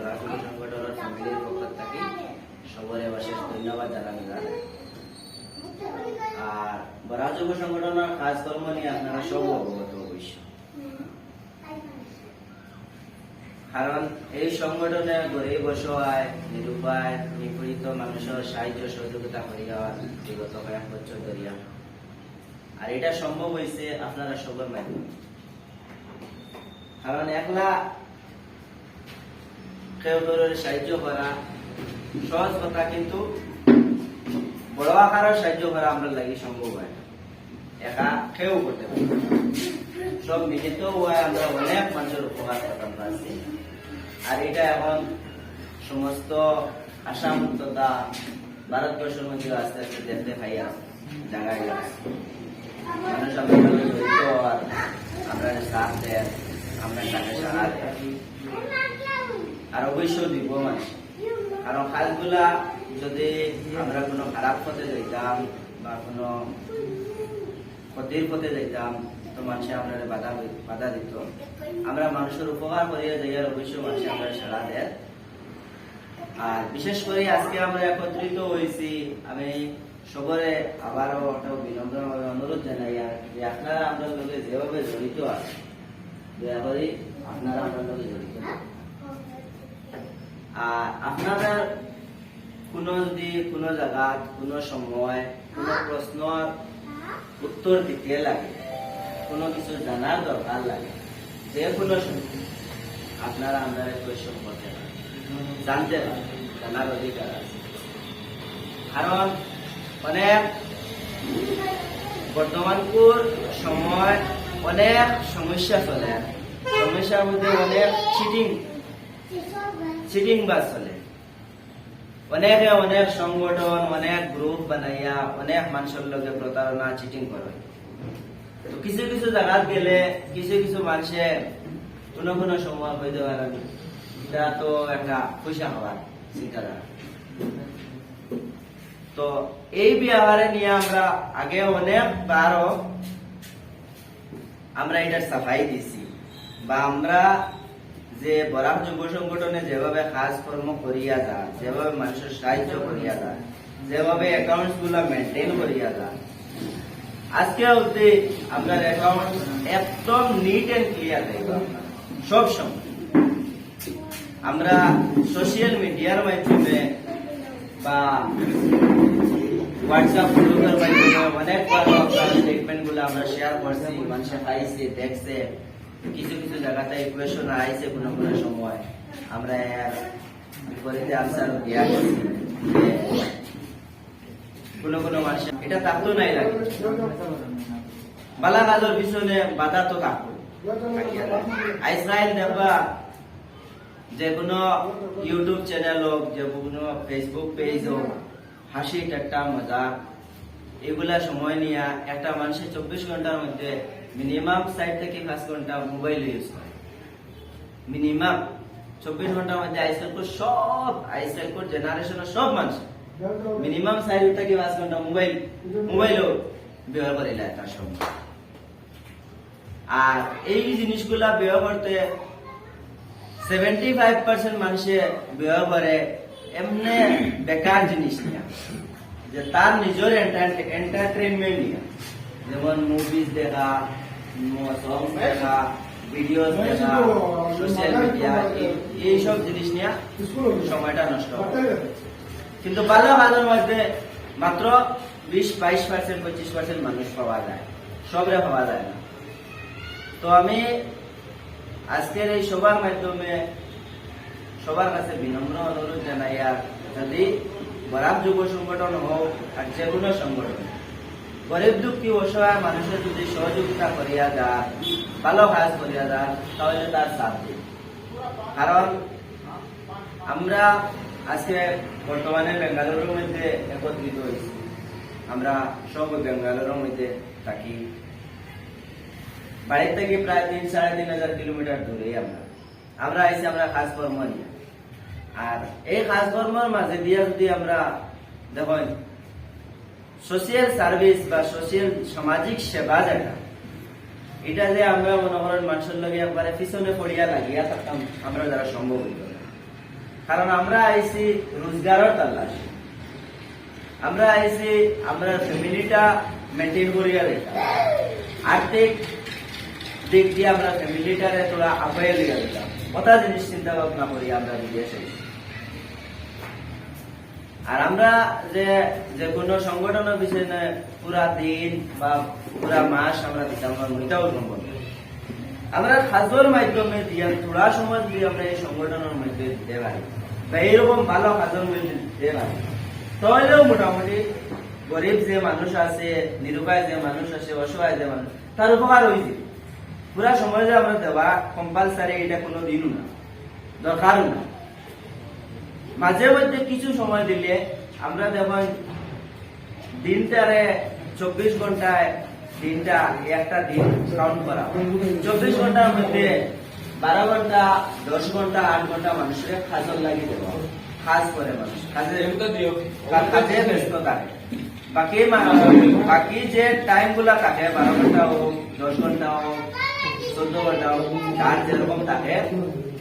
বরাজুগ সংগঠনের ফ্যামিলির পক্ষ থেকে সবরে অশেষ ধন্যবাদ জানানো যায় আর বরাজুগ সংগঠনের কাজকর্ম নিয়ে আপনারা সব অবগত অবশ্য কারণ এই সংগঠনে গরিব অসহায় নিরুপায় নিপীড়িত মানুষের সাহায্য সহযোগিতা করিয়া বিগত কয়েক বছর ধরিয়া আর এটা সম্ভব হয়েছে আপনারা সবার মাধ্যমে কারণ একলা কেউ কারোর সাহায্য করা সহজ কথা কিন্তু বড় আকারের সাহায্য করা আমরা লাগি সম্ভব হয়। একা কেউ করতে সব মিলিত হয়ে আমরা অনেক মানুষের উপকার করতাম পারছি আর এটা এখন সমস্ত আশা মুক্ততা ভারতবর্ষের মধ্যে আস্তে আস্তে দেখতে পাই জায়গায় মানুষ আমরা জড়িত আমরা সাথ আমরা সারা দেয় আর অবশ্যই দিব মানুষ কারণ কাজগুলা যদি আমরা কোনো খারাপ পথে যাইতাম বা কোনো ক্ষতির পথে যাইতাম, তো মানুষে আমরা বাধা বাধা দিত। আমরা মানুষের উপকার করিয়া যাইয়ার অবশ্যই মানুষে আমরা সারা দেয়। আর বিশেষ করে আজকে আমরা একত্রিত হয়েছি, আমি সবরে আবারও একটা বিনম্রভাবে অনুরোধ জানাই, আর যে আপনারা আমরা যেভাবে জড়িত আছে দয়া করে আপনারা আমরা জড়িত আপনারা কোনো যদি কোনো জায়গা কোনো সময়, কোনো প্রশ্নর উত্তর দিতে লাগে, কোনো কিছু জানার দরকার লাগে যে কোনো সময় আপনারা আমরা কোয়েশন করতে জানতে পারেন, জানার অধিকার আছে। কারণ অনেক বর্তমানকুর সময় অনেক সমস্যা চলে সমস্যার মধ্যে অনেক চিটিং চিটিং বাস চলে। অনেকে অনেক সংগঠন, অনেক গ্রুপ বানাইয়া অনেক মানুষের লগে প্রতারণা, চিটিং করে। তো কিছু কিছু জায়গাত গেলে কিছু কিছু মানুষে কোনো কোনো সময় হয়ে যাওয়ার এটা তো একটা পয়সা হওয়ার চিন্তাধারা তো এই ব্যবহারে নিয়ে আমরা আগে অনেকবারও আমরা এটার সাফাই দিছি। বা আমরা যে বরাক যুব সংগঠনে যেভাবে কাজকর্ম করিয়া যায় যেভাবে মানুষের সাহায্য করিয়া যায় যেভাবে অ্যাকাউন্টসগুলা মেনটেন করিয়া যায় আজকে অব্দি আপনার অ্যাকাউন্ট একদম নিট এন্ড ক্লিয়ার সব সময়। আমরা সোশ্যাল মিডিয়ার মাধ্যমে বা হোয়াটসঅ্যাপ গ্রুপের মাধ্যমে অনেক স্টেটমেন্টগুলো আমরা শেয়ার করছি, মানুষে খাইছে দেখছে। কিছু কিছু জায়গাতে ইকুয়েশন আইছে কোনো কোনো সময়। আমরা এর বিপরীতে আনসার দেওয়া করছি যে কোনো কোনো মানুষ, এটা থাকতো নাই লাগে বালা কাজের পিছনে বাধা তো থাকতো। আইসরাইল দেখবা যে কোনো ইউটিউব চ্যানেল হোক, যে কোনো ফেসবুক পেজ হোক হাসি ঠাট্টা মজা। এগুলা সময় নিয়ে একটা মানুষের চব্বিশ ঘণ্টার মধ্যে মিনিমাম ষাট থেকে পাঁচ ঘণ্টা মোবাইল ইউজ করে। মিনিমাম চব্বিশ ঘণ্টার মধ্যে আইসেল কোর সব আইসেল কোর জেনারেশনের সব মানুষ। মিনিমাম ষাট থেকে পাঁচ ঘণ্টা মোবাইল মোবাইলও ব্যবহার করে নেয় তার সঙ্গে। আর এই জিনিসগুলা ব্যবহার করতে সেভেন্টি ফাইভ পার্সেন্ট মানুষে ব্যবহার করে এমনি বেকার জিনিস নিয়ে। যে তার নিজের এন্টারটেনমেন্ট নিয়ে। যেমন মুভিজ দেখা সং দেখা ভিডিও দেখা সোশ্যাল মিডিয়া এইসব জিনিস নিয়ে সময়টা নষ্ট কিন্তু ভালো ভালোর মধ্যে মাত্র বিশ বাইশ পার্সেন্ট পঁচিশ পার্সেন্ট মানুষ পাওয়া যায়। সবরে পাওয়া যায় না। তো আমি আজকের এই সবার মাধ্যমে সবার কাছে বিনম্র অনুরোধ জানাই আর যদি বরাক যুব সংগঠন হোক আর যে কোনো সংগঠন গরিব দুঃখী অসহায় মানুষের যদি সহযোগিতা করিয়া যায় ভালো কাজ করিয়া যায় তাহলে তার সাথ কারণ আমরা আজকে বর্তমানে বেঙ্গালুরুর মধ্যে একত্রিত হয়েছি। আমরা সব বেঙ্গালুরুর মধ্যে থাকি। বাড়ির থেকে প্রায় তিন, সাড়ে তিন হাজার কিলোমিটার দূরে আমরা। আমরা আইসি আমরা কাজকর্ম নিয়ে। আর এই কাজকর্মের মাঝে দিয়ে যদি আমরা দেখুন সোশিয়াল সার্ভিস বা সোশিয়াল সামাজিক সেবা যেটা এটা যে আমরা মনে করেন মানুষের লগে একবারে পিছনে পড়িয়া লাগিয়া থাকতাম, আমরা যারা সম্ভব হইত কারণ আমরা আইছি রোজগারের তালাশ আমরা আইছি, আমরা ফ্যামিলিটা মেনটেন করিয়া রেখা আর্থিক দিক দিয়ে আমরা ফ্যামিলিটারে তোরা আপাইয়া লিয়া দিতাম কথা জিনিস চিন্তা ভাবনা করি আমরা বিদেশে আর আমরা যে যে কোনো সংগঠনের বিষয় না পুরা দিন বা পুরা মাস আমরা দিতাম ওইটাও সম্ভব। আমরা কাজের মাধ্যমে দিয়ে থোড়া সময় দিয়ে আমরা এই সংগঠনের মধ্যে দিতে পারি। বা এইরকম ভালো কাজের মধ্যে দিতে পারি। তাহলেও মোটামুটি গরিব যে মানুষ আছে, নিরুপায় যে মানুষ আছে, অসহায় যে মানুষ, তার উপকার হয়েছে পুরা সময় যে আমরা দেওয়া কম্পালসারি এটা কোনো দিনও না, দরকারও না। মাঝে মধ্যে কিছু সময় দিলে আমরা দেখুন দিনটারে চব্বিশ ঘন্টায় দিনটা একটা দিন কাউন্ট করা চব্বিশ ঘণ্টার মধ্যে বারো ঘণ্টা দশ ঘণ্টা আট ঘণ্টা মানুষের খাজল লাগিয়ে দেওয়া কাজ করে মানুষ। কাজে কাজে ব্যস্ত থাকে। বাকি বাকি যে টাইমগুলা থাকে বারো ঘণ্টা হোক দশ ঘণ্টা হোক চোদ্দ ঘণ্টা হোক তার যেরকম থাকে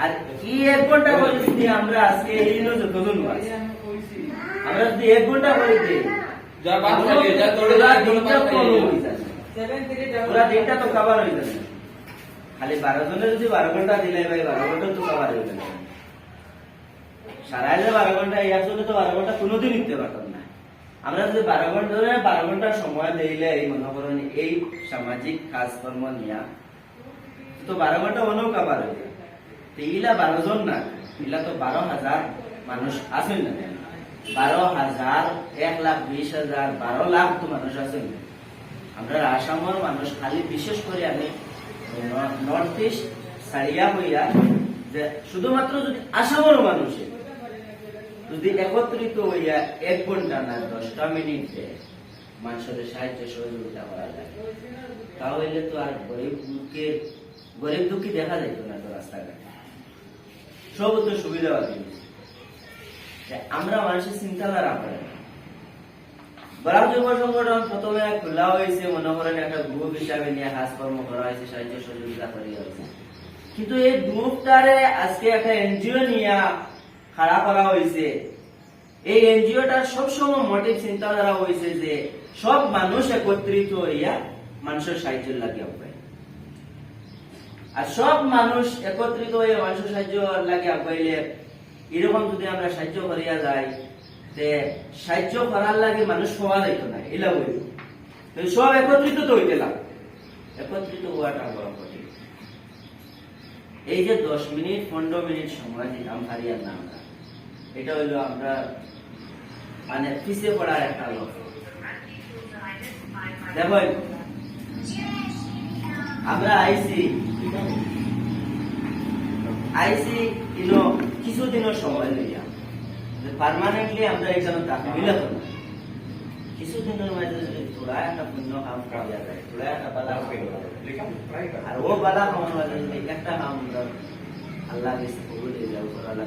আর কি এক ঘণ্টা করে আমরা আজকে এই জন্য যতজন আমরা যদি এক ঘণ্টা করে দিই যা বাদ থাকে, যা দৌড়ে পুরা দিনটা বাদ কম থাকে। যাবে। পুরা দিনটা তো খাবার হয়ে যাবে খালি বারো জনে যদি বারো ঘণ্টা দিলে ভাই বারো ঘণ্টা তো খাবার হয়ে যাবে সারা বারো ঘণ্টা ইয়ার জন্য তো বারো ঘণ্টা কোনোদিন নিতে পারতাম না আমরা যদি বারো ঘণ্টা ধরে বারো ঘণ্টা সময় দিলে এই মনে করেন, এই সামাজিক কাজকর্ম নিয়া, তো বারো ঘণ্টা অনেক খাবার হয়ে বারো জন না, ইলা তো বারো হাজার মানুষ আছেন না। বারো হাজার, এক লাখ, বিশ হাজার, বারো লাখ তো মানুষ আছেন আমরা আসামের মানুষ, খালি বিশেষ করে আমি নর্থ ইস্ট সারিয়া হইয়া যে শুধুমাত্র যদি আসামের মানুষে যদি একত্রিত হইয়া এক ঘণ্টা না দশটা মিনিটে মানুষের সাহায্য সহযোগিতা করা যায়। তাহলে তো আর গরিব দুঃখে গরিব দুঃখী দেখা যাইত না তো রাস্তাঘাটে। সব তো সুবিধা আমরা মানুষের চিন্তাধারা করে না। যুব সংগঠন প্রথমে খোলা হয়েছে, মনে করেন একটা গ্রুপ হিসাবে নিয়ে কাজকর্ম করা হয়েছে, সাহায্য সহযোগিতা করা হয়েছে। কিন্তু এই গ্রুপটারে আজকে একটা এনজিও নিয়ে খাড়া করা হয়েছে। এই এনজিওটার সবসময় মোটিভ চিন্তাধারা হয়েছে যে সব মানুষ একত্রিত হইয়া মানুষের সাহায্য লাগে আগায় আর সব মানুষ একত্রিত হয়ে মানুষের সাহায্য লাগে আগাইলে এরকম যদি আমরা সাহায্য করিয়া যাই, তে সাহায্য করার লাগে মানুষ হওয়া যাইতো না, এলা বই সব একত্রিত তো হইতে লাগে। একত্রিত হওয়াটা বড় কঠিন। এই যে দশ মিনিট, পনেরো মিনিট সময় দিলাম, হারিয়ার আমরা। এটা হইল আমরা মানে পিছিয়ে পড়ার একটা লক্ষ্য দেখো, আমরা আইসি আইসি, ইনো কিছুদিনের সময় লইয়া পার্মানেন্টলি আমরা এখানে থাকি মিলাত না। কিছুদিনের মাঝে যদি থোড়া একটা পুণ্য কাম করিয়া যায় থোড়া একটা বালা। আর ও বালা কামার মাঝে যদি একটা কাম আল্লাহ কবুল দিয়ে যাও আল্লাহ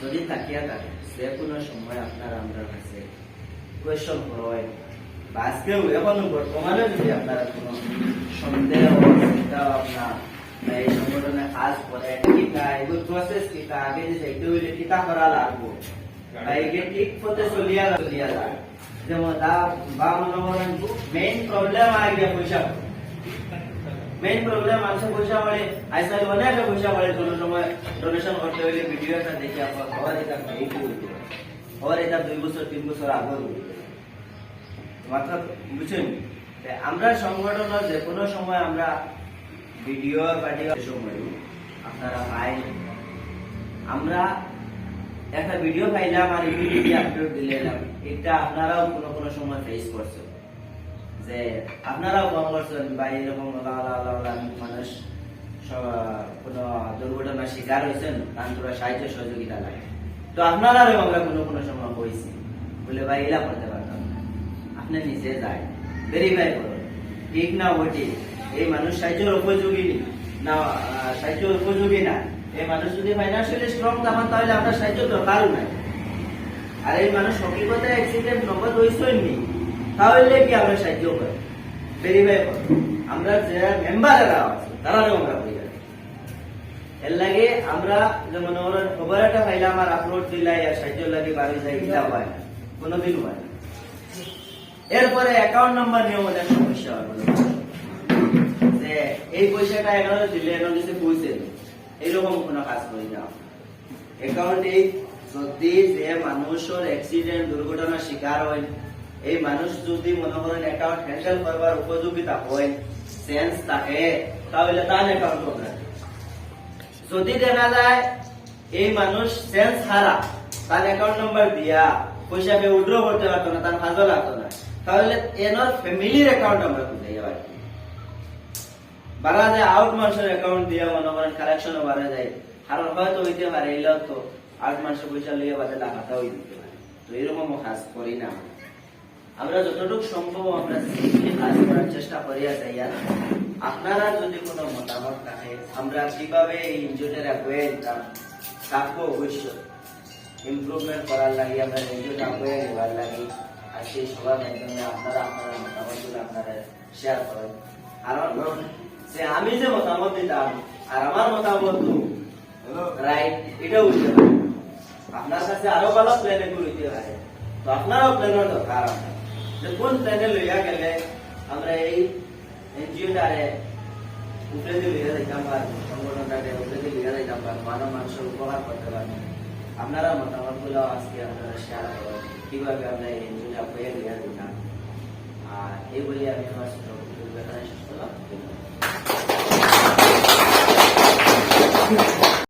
যদি থাকিয়া থাকে সে কোনো সময় আপনার আমার কাছে কোয়েশন করেন বা আজকেও এখনও বর্তমানে যদি আপনারা কোনো সন্দেহ চিন্তা ভাবনা এই সংগঠনে কাজ করে এগুলো প্রসেস কিতা আগে যে যাইতে হইলে করা লাগবো। ঠিক পথে চলিয়া চলিয়া যেমন তা বা মনে করেন মেইন প্রবলেম আগে পয়সা মেইন প্রবলেম মানুষের পয়সা মানে আজকাল অনেক পয়সা মানে কোনো সময় ডোনেশন করতে হইলে ভিডিওটা দেখে আপনার খবর এটা এইটু খবর এটা দুই বছর, তিন বছর আগর মাথা বুঝছেন? আমরা সংগঠন যে কোনো সময় আমরা ভিডিও পাঠিয়ে সময় আপনারা পাই আমরা একটা ভিডিও পাইলাম আর ইমিডিয়েটলি আপলোড দিলাম। এটা আপনারাও কোনো কোনো সময় ফেস করছেন। যে আপনারাও ফোন করছেন বা এরকম মানুষ কোনো দুর্ঘটনার শিকার হয়েছেন তার তোরা সাহায্য সহযোগিতা লাগে। তো আপনারাও আমরা কোনো কোনো সময় হয়েছি বলে ভাই এলা করতে পারতাম না। আপনি নিজে যায় ভেরিফাই করুন। ঠিক না ওটি এই মানুষ সাহায্যের উপযোগী না আহ, সাহায্যের উপযোগী না। এই মানুষ যদি ফাইন্যান্সিয়ালি স্ট্রং তখন তাহলে আপনার সাহায্য দরকারও নাই। আর এই মানুষ হকিকতে অ্যাক্সিডেন্ট নগদ হয়েছেন নি। তাহলে কি আমরা সাহায্য করি? ভেরিফাই করি আমরা যে মেম্বারেরা আছে তারাও আমরা করি এর লাগে আমরা যেমন ওরা খবর একটা পাইলাম আর আপলোড সাহায্য লাগে বাড়ি যাই হয় হয় এরপরে অ্যাকাউন্ট নাম্বার নিয়ে আমাদের সমস্যা যে এই পয়সাটা এখানে দিলে, এখানে কিছু পয়সা এইরকম কোনো কাজ অ্যাকাউন্টে যদি যে মানুষের অ্যাক্সিডেন্ট দুর্ঘটনার শিকার হয় এই মানুষ যদি মনে করেন অ্যাকাউন্ট হ্যান্ডেল করবার উপযোগিতা হয় সেন্স থাকে, তাহলে তার অ্যাকাউন্ট করবে যদি দেখা যায় এই মানুষ সেন্স হারা, তার অ্যাকাউন্ট নাম্বার দিয়া পয়সা পয়সাকে উইথড্র করতে পারতো না, তার ভালো লাগতো না, তাহলে এনার ফ্যামিলির অ্যাকাউন্ট আমরা খুলে যাই বাড়া যায় আউট মানুষের অ্যাকাউন্ট দিয়া মনে করেন কালেকশনও বাড়া যায়, কারণ হয়তো হইতে পারে এলেও তো আউট মানুষের পয়সা লিয়ে বাদে লাগাটাও হইতে পারে। তো এরকম কাজ করি না আমরা। যতটুকু সম্ভব আমরা কাজ করার চেষ্টা করি আর যাই আপনারা যদি কোনো মতামত থাকে আমরা কীভাবে এই আগুয়ে থাকব অবশ্য ইমপ্রুভমেন্ট করার লাগে, আমরা ইনজুরিটা আগুয়ে নেবার লাগে, আর সেই সবার মাধ্যমে আপনারা আপনারা মতামতগুলো আপনারা শেয়ার করেন। কারণ যে আমি যে মতামত দিতাম, আর আমার মতামত রাইট এটাও বুঝতে পারি আপনার কাছে আরও ভালো প্ল্যান এগুলো হইতে পারে তো আপনারও প্ল্যানের দরকার আছে। ಎಂಟು ಯಾಕಂದ್ರೆ ಅಂದ್ರೆ ಎನ್ ಜಿ ಒಟ್ಟಾರೆ ಉಪ್ಲೇದಲ್ಲಿ ಇರೋದೈತಾಂ ಪಾರು ಸಂಘಟನೆ ಉಪ್ಲೇದಲ್ಲಿ ಇರೋದೈತಾಂ ಪಾರು ಮಾನವ ಮನುಷ್ಯರು ಉಪಕಾರ ಪಡ್ತಾರೆ আপনারা মতামতগুলো আজকে আপনারা শেয়ার করেন কিভাবে আমরা এন জি ওটা পেয়ে আর এই বলে আমি আমার ছোট শেষ করলাম